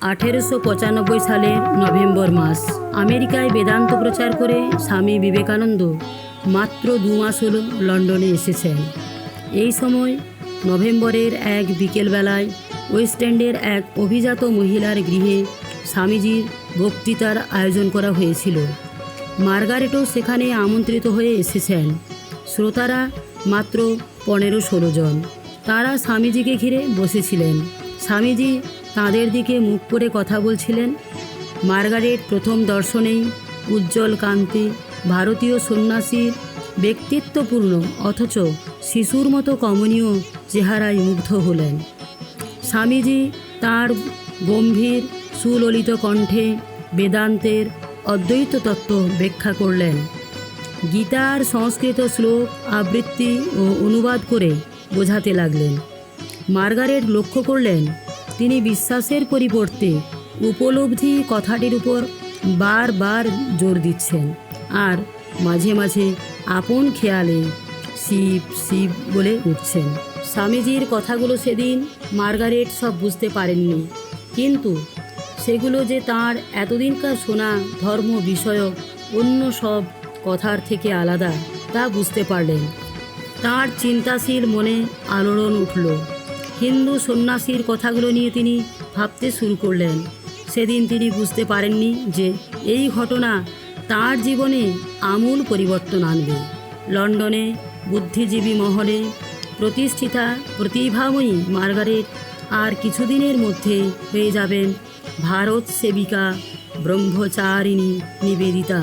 আঠেরোশো পঁচানব্বই সালের নভেম্বর মাস। আমেরিকায় বেদান্ত প্রচার করে স্বামী বিবেকানন্দ মাত্র দু মাস হল লন্ডনে এসেছেন। এই সময় নভেম্বরের এক বিকেলবেলায় ওয়েস্ট এন্ডের এক অভিজাত মহিলার গৃহে স্বামীজির বক্তৃতার আয়োজন করা হয়েছিল। মার্গারেটও সেখানে আমন্ত্রিত হয়ে এসেছেন। শ্রোতারা মাত্র পনেরো ষোলো জন। তারা স্বামীজিকে ঘিরে বসেছিলেন। স্বামীজি তাদের দিকে মুখ করে কথা বলছিলেন। মার্গারেট প্রথম দর্শনেই উজ্জ্বল কান্তি ভারতীয় সন্ন্যাসীর ব্যক্তিত্বপূর্ণ, অথচ শিশুর মতো কমনীয় চেহারায় মুগ্ধ হলেন। স্বামীজি তার গম্ভীর, সুললিত কণ্ঠে বেদান্তের অদ্বৈত তত্ত্ব ব্যাখ্যা করলেন। গীতার সংস্কৃত শ্লোক, আবৃত্তি ও অনুবাদ করে বোঝাতে লাগলেন। মার্গারেট লক্ষ্য করলেন তিনি বিশ্বাসের পরিবর্তে উপলব্ধি কথাটির উপর বারবার জোর দিচ্ছেন। আর মাঝে মাঝে আপন খেয়ালে শিব শিব বলে উঠছেন। স্বামীজির কথাগুলো সেদিন মার্গারেট সব বুঝতে পারেননি। কিন্তু সেগুলো যে তার এতদিনকার শোনা ধর্ম বিষয়ক অন্য সব কথার থেকে আলাদা, তা বুঝতে পারলেন। তার চিন্তাশীল মনে আলোড়ন উঠল। হিন্দু সন্ন্যাসীর কথাগুলো নিয়ে তিনি ভাবতে শুরু করলেন। সেদিন তিনি বুঝতে পারেননি যে এই ঘটনা তার জীবনে আমূল পরিবর্তন আনবে। লন্ডনে বুদ্ধিজীবী মহলে প্রতিষ্ঠিতা প্রতিভাময়ী মার্গারেট আর কিছুদিনের মধ্যে হয়ে যাবেন ভারত সেবিকা ব্রহ্মচারিণী নিবেদিতা।